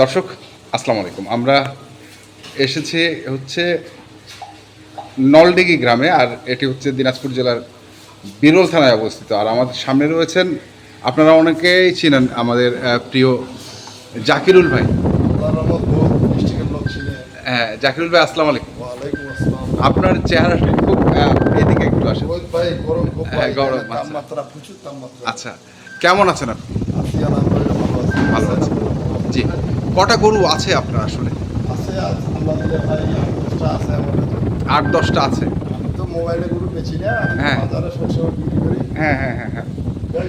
দর্শক আসসালামু আলাইকুম। আমরা এসেছি হচ্ছে নলডিগি গ্রামে আর এটি হচ্ছে দিনাজপুর জেলার বিরল থানায় অবস্থিত। আর আমাদের সামনে রয়েছেন আপনারা অনেকেই চিনেন আমাদের প্রিয় জাকিরুল ভাই। হ্যাঁ জাকিরুল ভাই আসসালামু আলাইকুম। আপনার চেহারাটা খুব এদিকে একটু আসে গরম হ্যাঁ, গরম, আচ্ছা। আচ্ছা কেমন আছেন আপনি? ভালো আছেন। জি। কটা গরু আছে আপনার আসলে? আছে আছে আট দশটা আছে। আমি তো মোবাইলে গরু বেচি না হ্যাঁ। বাজারে সবসময় বিক্রি করি। হ্যাঁ হ্যাঁ হ্যাঁ হ্যাঁ।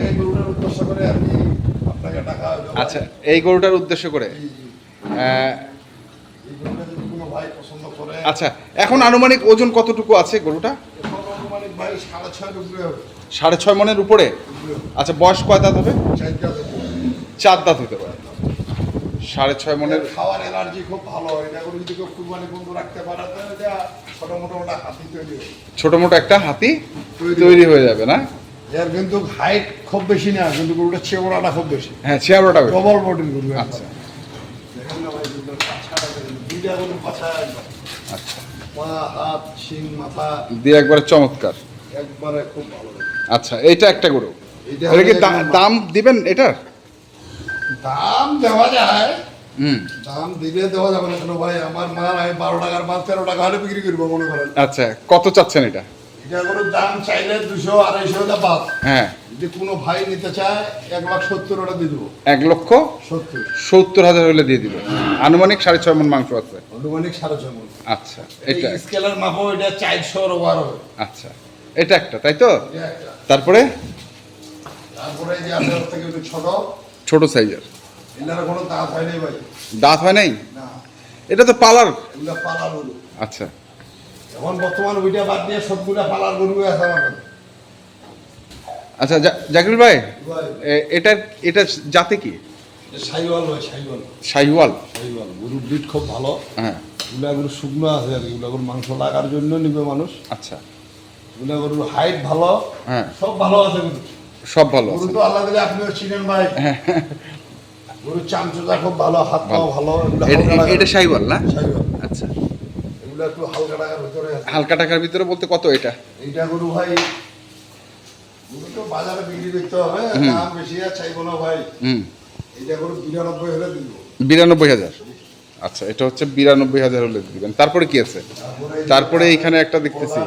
এই গরুটার উদ্দেশ্য করে আমি আপনাকে টাকা আচ্ছা এই গরুটার উদ্দেশ্য করে? আচ্ছা এখন আনুমানিক ওজন কতটুকু আছে গরুটা? সাড়ে ছয় মনের উপরে? উপরে আচ্ছা বয়স কয় দাঁত হবে? চার দাঁত হতে পারে। সাড়ে ছয় মনের খাওয়ার এনার্জি খুব ভালো এটা করে যদি কেউ কুরবানি বন্ধ রাখতে পারে তো এটা ছোট মোটো একটা হাতি তৈরি হবে। ছোট মোটো একটা হাতি তৈরি। হয়ে যাবে না? এর কিন্তু হাইট খুব বেশি না কিন্তু গরুটা চেওড়াটা খুব বেশি। হ্যাঁ চেয়ারটা ডবল বডির গরু। আচ্ছা। আচ্ছা। পা হাত শিং মাথা। দিয়ে একবারে চমৎকার। একবারে খুব ভালো। আচ্ছা এইটা একটা গরু। এইটা এটা কি দাম দিবেন এটার? দাম দেওয়া যায়। দাম দিলে দেওয়া যাবে না কেন ভাই? আমার মাল আমি বারো টাকার মাল তেরো টাকা হলে বিক্রি করব মনে করেন। আচ্ছা কত চাচ্ছেন এটা? এটা গরুর দাম চাইলে দুশো আড়াইশো বাদ। হ্যাঁ। যদি কোনো ভাই নিতে চায় এক লাখ সত্তর ওটা দিয়ে দেবো। এক লক্ষ সত্তর। সত্তর হাজার হলে দিয়ে দিবে। আনুমানিক সাড়ে ছয় মন মাংস আছে। অনুমানিক সাড়ে ছয় মন আচ্ছা এটা স্কেলের মাপও এটা চারশো ওভার হবে। আচ্ছা এটা একটা তাই তো? তারপরে? তারপরে যে আছে ওর থেকে একটু ছোট ছোট সাইজের। দাঁত হয় নাই ভাই। দাঁত হয় নাই? না। এটা তো পালার। গরু। আচ্ছা। এখন বর্তমান ওইটা বাদ দিয়ে সবগুলা পালার গরু আছে আমার আচ্ছা জাকির ভাই এটা এটা জাতে কি? সাইওয়াল ভাই সাইওয়াল। শাহিওয়াল সাইওয়াল। গরুর ব্রিড খুব ভালো। হ্যাঁ। এগুলা গরু শুকনো আছে আর কি। গরু মাংস লাগার জন্য নিবে মানুষ। আচ্ছা। এগুলা গরুর হাইট ভালো। হ্যাঁ। সব ভালো আছে গরু সব ভালো গরু তো আল্লাহ দিলে আপনিও চিনেন ভাই। চামচুটা খুব ভালো হাত ভালো। এটা- এটা না? আচ্ছা। এগুলো একটু হালকা টাকার ভিতরে হালকা টাকার ভিতরে বলতে কত এটা? গরু ভাই গরু তো বাজারে বিক্রি করতে হবে দাম বেশি আর ভাই। হুম। এইটা গরু বিরানব্বই হলে দিব। বিরানব্বই হাজার। আচ্ছা এটা হচ্ছে বিরানব্বই হাজার হলে দিবেন। তারপরে কি আছে? তারপরে এইখানে একটা দেখতেছি।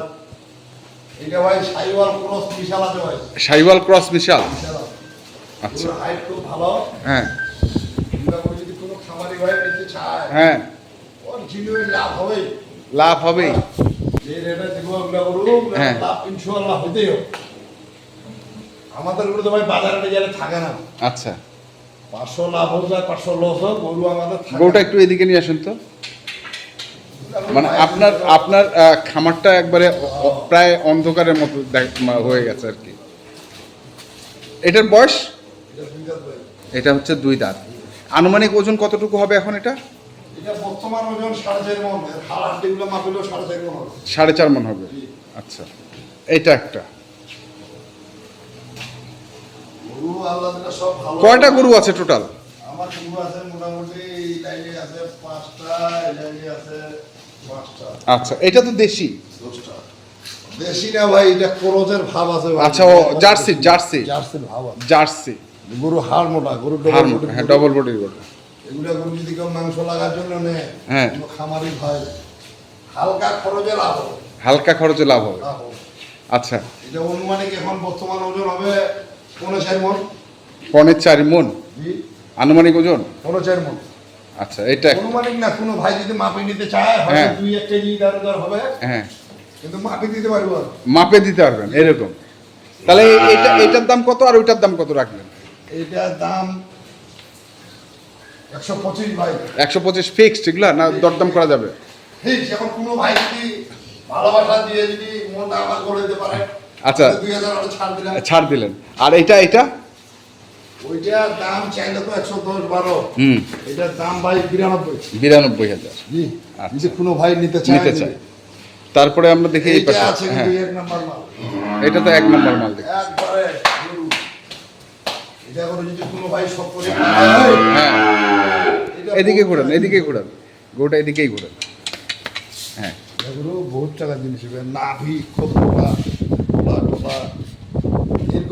এইটা ভাই সাইওয়াল ক্রস বিশাল আছে ভাই। ক্রস। আচ্ছা। হাইট খুব ভালো। হ্যাঁ। যদি কোনো খামারি ভাই নিতে চায় হ্যাঁ। ওর জিনিস লাভ হবে লাভ হবেই। যে রেটে দিব হ্যাঁ। লাভ ইনশাআল্লাহ হতেই হবে। আমাদের গরু তো ভাই বাজারে গেলে থাকে না। আচ্ছা। পাঁচশো লাভ হোক আর পাঁচশো লস হোক গরু আমাদের গরুটা একটু এদিকে নিয়ে আসুন তো। মানে আপনার আপনার খামারটা একবারে প্রায় অন্ধকারের মতো হয়ে গেছে আর কি। এটার বয়স? এটা হচ্ছে দুই দাঁত। আনুমানিক ওজন কতটুকু হবে এখন এটা? সাড়ে চার মন। হবে। আচ্ছা এটা একটা। কয়টা গরু আছে টোটাল? আমার গরু আছে মোটামুটি লাইনে আছে পাঁচটা লাইনে আছে আচ্ছা এটা তো দেশি। দেশি না ভাই এটা ক্রোজের ভাব আছে আচ্ছা, ও, জার্সি, জার্সি। জার্সির ভাব জার্সি। গরু হাড় মোটা গরু হার ডবল মোটা, হ্যাঁ ডবল বডির গরু। এগুলা গরু যদি কেউ মাংস লাগার জন্য নেয় হ্যাঁ। খামারি ভাই হালকা খরচে লাভ হবে। হালকা খরচে লাভ হবে। আচ্ছা। এটা অনুমানিক এখন বর্তমান ওজন হবে পনেরো চার মন। পনেরো চার মন? আনুমানিক ওজন? পনেরো চার মন। আচ্ছা এটা। অনুমানিক না কোনো ভাই যদি মাপে নিতে চায় হয়তো হ্যাঁ। দুই এক কেজি ইধার উধার হবে। হ্যাঁ। কিন্তু মাপে দিতে পারব মাপে দিতে পারবেন এরকম। তাহলে এইটা এইটার দাম কত আর ওইটার দাম কত রাখবেন? এটার দাম একশো পঁচিশ ভাই। একশো পঁচিশ ফিক্সড এগুলা? না দরদাম করা যাবে? ঠিক এখন কোনো ভাই যদি ভালোবাসা দিয়ে যদি মনটা আমার করে দিতে পারে আচ্ছা। দুই হাজার ছাড় ছাড় দিলেন। আর এটা এটা ওইটার দাম চাইলে তো একশো দশ বারো। হুম। এটার দাম ভাই বিরানব্বই। বিরানব্বই হাজার। জি। আচ্ছা। যদি কোনো ভাই নিতে চায় নিতে চাই তারপরে আমরা দেখি এই পাশে। আছে হ্যাঁ। এক নাম্বার মাল। এটা তো এক নম্বর মাল দেখি একবারে এটা করে যদি কোনো ভাই সব করে হ্যাঁ। এদিকে ঘোরান এদিকে ঘোরান। গরুটা এদিকেই ঘোরান। হ্যাঁ। এগুলো বহুত টাকা জিনিস। নাভি খোপা টোলা টোলা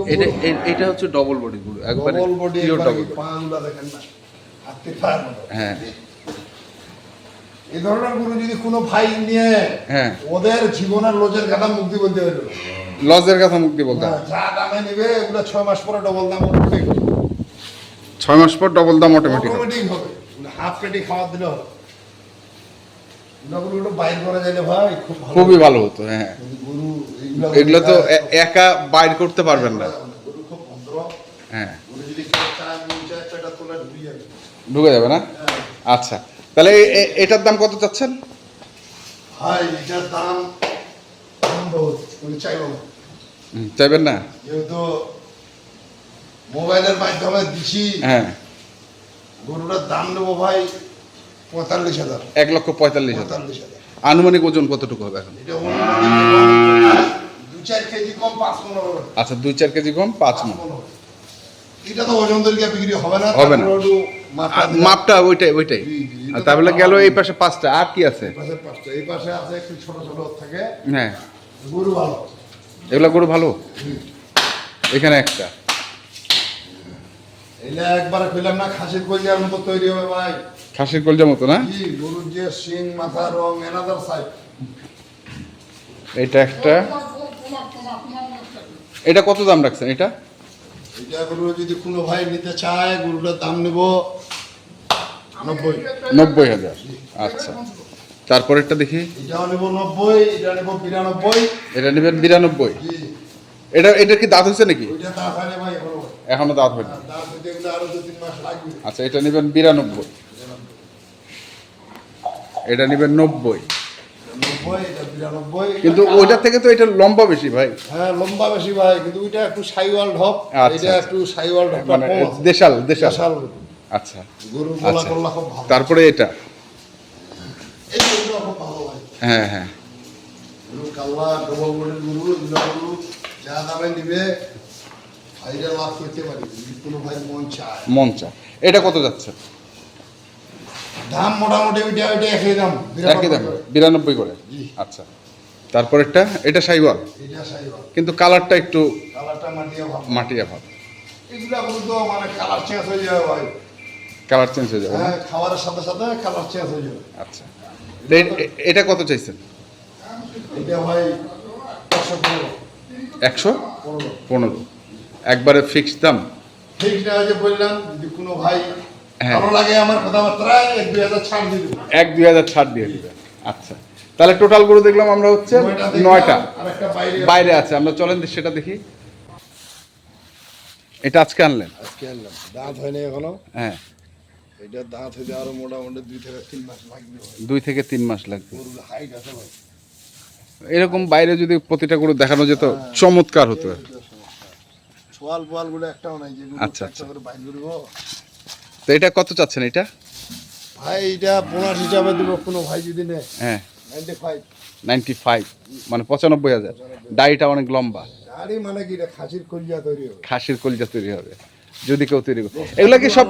এটা এটা হচ্ছে ডবল বডি গরু একবারে ডবল বডি ডবল পাগুলা দেখেন না হাতে মতো হ্যাঁ। এই ধরনের গরু যদি কোনো ভাই নিয়ে হ্যাঁ। ওদের জীবনের লোজের কথা মুক্তি বলতে লজের কথা মুক্তি বলতে যা দামে নেবে এগুলো ছয় মাস পরে ডবল দাম অটোমেটিক ছয় মাস পর ডবল দাম অটোমেটিক অটোমেটিক হবে। হাফ পেটি খাবার দিলে হবে। এগুলো বাইর করা যাইলে ভাই খুব ভালো খুবই ভালো হতো হ্যাঁ। এগুলো এগুলো তো একা বাইর করতে পারবেন না। হ্যাঁ। ঢুকে যাবে না। আচ্ছা। তাহলে এটার দাম কত চাচ্ছেন? চাইবেন না? মোবাইলের মাধ্যমে দিছি হ্যাঁ। গরুটার দাম নেব ভাই পঁয়তাল্লিশ হাজার। এক লক্ষ পঁয়তাল্লিশ হাজার। পঁয়তাল্লিশ হাজার। আনুমানিক ওজন কতটুকু হবে এখন? আচ্ছা দুই চার কেজি কম পাঁচ মণ এটা তো ওজন দরিকা বিক্রি হবে না হবে না। মাপটা ওইটাই ওইটাই। জি, জি, তাহলে গেল এই পাশে পাঁচটা আর কি আছে? এই পাশে পাঁচটা এই পাশে আছে একটু ছোট ছোট থাকে। হ্যাঁ। গরু ভালো। এগুলা গরু ভালো? এখানে একটা। এলে একবারে কইলাম না খাসির কলিয়ার মতো তৈরি হবে ভাই। খাসির কলজা মতো না? কি গরুর যে সিং মাথা রং এনাদার সাইড এটা একটা। এটা কত দাম রাখছেন এটা? এটা গরু যদি কোনো ভাই নিতে চায় গরুটার দাম নেব নব্বই। নব্বই হাজার। আচ্ছা। তারপরেরটা দেখি। এটাও নেব নব্বই এটা নেব বিরানব্বই। এটা নেবেন বিরানব্বই। এটা এটা কি দাঁত হয়েছে নাকি? হয় এখনও দাঁত হয়নি। লাগবে। আচ্ছা এটা নেবেন বিরানব্বই। এটা নেবেন নব্বই। কিন্তু ওইটা থেকে তো এটা লম্বা বেশি ভাই। হ্যাঁ লম্বা বেশি ভাই কিন্তু ওইটা একটু সাইওয়াল ঢপ আচ্ছা, এটা আচ্ছা। একটু সাইওয়াল ঢপ মানে দেশাল দেশাল। আচ্ছা গরু গলা আচ্ছা। করলা খুব ভালো। তারপরে এটা? এই গরুটা খুব ভালো ভাই। হ্যাঁ হ্যাঁ। গরু কাল্লা ডবল বডির গরু গরু যা দামে ভাইরা লাভ করতে পারি কোনো ভাই মন চায়। মঞ্চা এটা কত যাচ্ছে? দাম মোটামুটি ওইটা ওইটা একই দাম একই দাম বিরানব্বই করে। আচ্ছা। এটা সাইওয়াল? এটা সাইওয়াল। কিন্তু কালারটা একটু কালারটা মাটিয়া ভাব। মানে কালার চেঞ্জ হয়ে যাবে ভাই। কালার চেঞ্জ হয়ে সাথে সাথে কালার চেঞ্জ হয়ে যাবে। আচ্ছা। এটা কত চাইছেন? এটা ভাই একশো পনেরো। একবারে ফিক্সড দাম? ঠিক না যে বললাম যদি কোনো ভাই। ভালো লাগে আমার কথাবার্তা এক দুই হাজার ছাড় দিয়ে দেবো। এক দুই হাজার ছাড় দিয়ে দিবে। আচ্ছা। তাহলে টোটাল গরু দেখলাম আমরা হচ্ছে নয়টা বাইরে বাইরে আছে। আমরা চলেন সেটা দেখি। এটা আজকে আনলেন? আজকে আনলাম। দাঁত হয়নি এখনও। হ্যাঁ। এটা দাঁত হইতে আরও মোটামুটি দুই থেকে তিন মাস লাগবে দুই থেকে তিন মাস লাগবে। হাইট আছে ভাই। এরকম বাইরে যদি প্রতিটা গরু দেখানো যেত চমৎকার হতো। ছোয়াল পোয়ালগুলো একটাও নাই যে আচ্ছা, আচ্ছা। করে বাইর করব। তো এটা কত চাচ্ছেন এটা? ভাই এটা বোনাস হিসাবে দিব কোনো ভাই যদি নেয়। হ্যাঁ। নাইনটি ফাইভ নাইনটি ফাইভ মানে পঁচানব্বই হাজার। দাড়িটা অনেক লম্বা। দাড়ি মানে কি এটা খাসির কলিজা তৈরি হবে। খাসির কলিজা তৈরি হবে। যদি কেউ তৈরি করে। এগুলা কি সব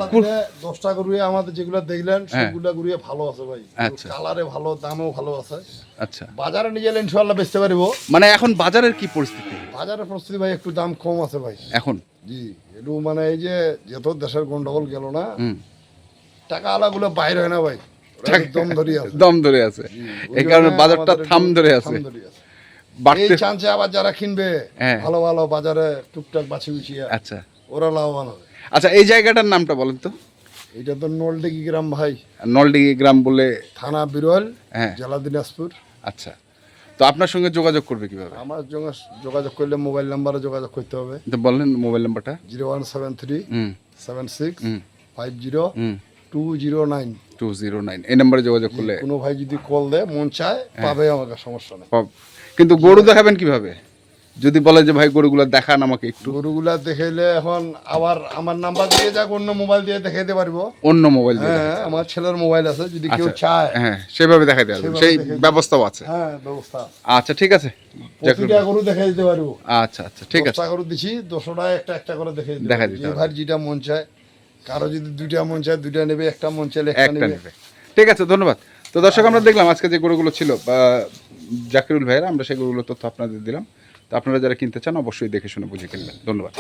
দশটা গরুয়ে আমাদের যেগুলো দেখলেন হ্যাঁ। সেগুলো গরুয়ে ভালো আছে ভাই। আচ্ছা। কালারে ভালো দামও ভালো আছে। আচ্ছা। বাজারে নিয়ে গেলে ইনশাল্লাহ বেচতে পারব। মানে এখন বাজারের কি পরিস্থিতি? বাজারের পরিস্থিতি ভাই একটু দাম কম আছে ভাই। এখন? জি একটু মানে এই যে যত দেশের গন্ডগোল গেল না টাকা আলাগুলো বাইর হয় না ভাই। একদম ধরি আছে। দম ধরে আছে। এই কারণে বাজারটা থাম ধরে আছে। এই বাড়তে চান্সে আবার যারা কিনবে হ্যাঁ। ভালো ভালো বাজারে টুকটাক বাছি উচিয়ে আচ্ছা। ওরা লাভবান হবে। আচ্ছা এই জায়গাটার নামটা বলেন তো। এটা তো নলডিগি গ্রাম ভাই। নলডিগি গ্রাম বলে থানা বিরল হ্যাঁ। জেলা দিনাজপুর। আচ্ছা। তো আপনার সঙ্গে যোগাযোগ করবে কীভাবে? আমার সঙ্গে যোগাযোগ করলে মোবাইল নাম্বারে যোগাযোগ করতে হবে। তো বললেন মোবাইল নাম্বারটা। Zero one seven three seven six five zero two zero nine. Two zero nine. এই নাম্বারে যোগাযোগ করলে কোনো ভাই যদি কল দেয় মন চায় হ্যাঁ। পাবে আমাকে সমস্যা নেই। কিন্তু গরু দেখাবেন কীভাবে? যদি বলে যে ভাই গরুগুলা দেখান আমাকে একটু। গরুগুলা দেখাইলে এখন আবার আমার নাম্বার দিয়ে যাক অন্য মোবাইল দিয়ে দেখাইতে পারব। অন্য মোবাইল দিয়ে হ্যাঁ আমার ছেলের মোবাইল আছে যদি কেউ আচ্ছা। চায়। হ্যাঁ সেভাবে দেখাইতে পারব সেই ব্যবস্থাও আছে। হ্যাঁ ব্যবস্থা। আচ্ছা ঠিক আছে। প্রতিটা গরু দেখাই দিতে পারব। আচ্ছা আচ্ছা ঠিক আছে। গরু দিছি দশটা একটা একটা করে দেখাই দিতে দেখাই দিতে ভাই যেটা মন চায়। কারও যদি দুইটা মন চায় দুইটা নেবে একটা মন চাইলে একটা নেবে। ঠিক আছে ধন্যবাদ। তো দর্শক আমরা দেখলাম আজকে যে গরুগুলো ছিল জাকিরুল ভাইয়ের আমরা সেই গরুগুলোর তথ্য আপনাদের দিলাম। আপনারা যারা কিনতে চান অবশ্যই দেখে শুনে বুঝে কিনবেন। ধন্যবাদ।